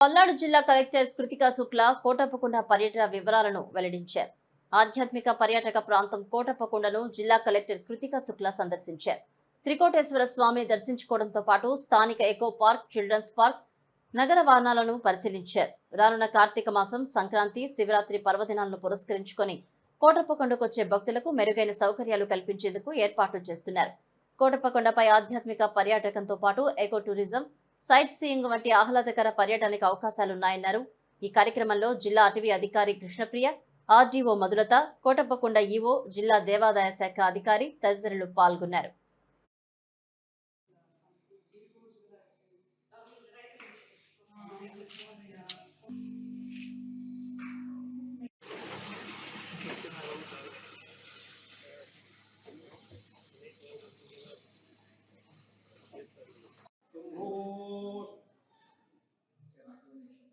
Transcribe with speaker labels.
Speaker 1: పల్నాడు జిల్లా కలెక్టర్ కృతికా శుక్లా కోటప్పకొండ పర్యటన వివరాలను వెల్లడించారు. ఆధ్యాత్మిక పర్యాటక ప్రాంతం కోటప్పకొండను జిల్లా కలెక్టర్ కృతికా శుక్లా సందర్శించారు. త్రికోటేశ్వర స్వామిని దర్శించుకోవడంతో పాటు స్థానిక ఎకో పార్క్ చిల్డ్రన్స్ పార్క్ నగర వాహనాలను పరిశీలించారు. రానున్న కార్తీక మాసం సంక్రాంతి శివరాత్రి పర్వదినాలను పురస్కరించుకొని కోటప్పకొండకు వచ్చే భక్తులకు మెరుగైన సౌకర్యాలు కల్పించేందుకు ఏర్పాట్లు చేస్తున్నారు. కోటప్పకొండపై ఆధ్యాత్మిక పర్యాటకంతో పాటు ఎకో టూరిజం సైట్ సీయింగ్ వంటి ఆహ్లాదకర పర్యటనకు అవకాశాలున్నాయన్నారు. ఈ కార్యక్రమంలో జిల్లా అటవీ అధికారి కృష్ణప్రియ ఆర్డీఓ మధురత కోటప్పకొండ ఈవో జిల్లా దేవాదాయ శాఖ అధికారి తదితరులు పాల్గొన్నారు.